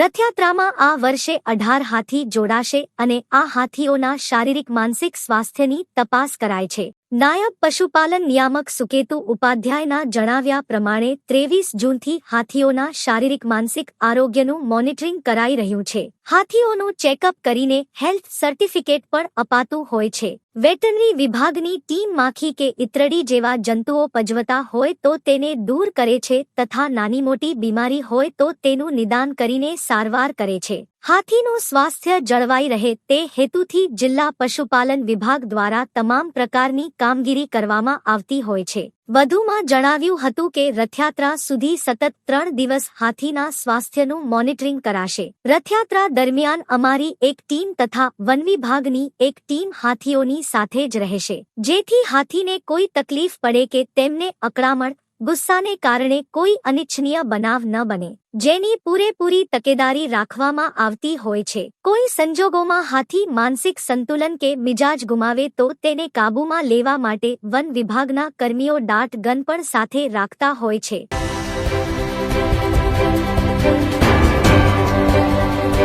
રથયાત્રામાં આ વર્ષે અઢાર હાથી જોડાશે અને આ હાથીઓના શારીરિક માનસિક સ્વાસ્થ્યની તપાસ કરાય છે. નાયબ પશુપાલન નિયામક સુકેતુ ઉપાધ્યાયના જણાવ્યા પ્રમાણે ત્રેવીસ જૂનથી હાથીઓના શારીરિક માનસિક આરોગ્યનું મોનિટરિંગ કરાઈ રહ્યું છે. હાથીઓનું ચેકઅપ કરીને હેલ્થ સર્ટિફિકેટ પણ અપાતું હોય છે. વેટરનરી વિભાગની ટીમ માખી કે ઇતરડી જેવા જંતુઓ પજવતા હોય તો તેને દૂર કરે છે તથા નાની મોટી બીમારી હોય તો તેનું નિદાન કરીને સારવાર કરે છે. હાથીનું સ્વાસ્થ્ય જળવાઈ રહે તે હેતુથી જિલ્લા પશુપાલન વિભાગ દ્વારા તમામ પ્રકારની કામગીરી કરવામાં આવતી હોય છે. વધુમાં જણાવ્યું હતું કે રથયાત્રા સુધી સતત ત્રણ દિવસ હાથીના સ્વાસ્થ્યનું મોનિટરિંગ કરાશે. રથયાત્રા દરમિયાન અમારી એક ટીમ તથા વન વિભાગની એક ટીમ હાથીઓની સાથે જ રહેશે. જેથી હાથીને કોઈ તકલીફ પડે કે તેમને અકળામણ ગુસ્સાને કારણે કોઈ અનિચ્છનીય બનાવ ન બને, જેની પૂરેપૂરી તકેદારી રાખવામાં આવતી હોય છે. કોઈ સંજોગોમાં હાથી માનસિક સંતુલન કે મિજાજ ગુમાવે તો તેને કાબૂમાં લેવા માટે વન વિભાગના કર્મીઓ દાટ ગન પણ સાથે રાખતા હોય છે.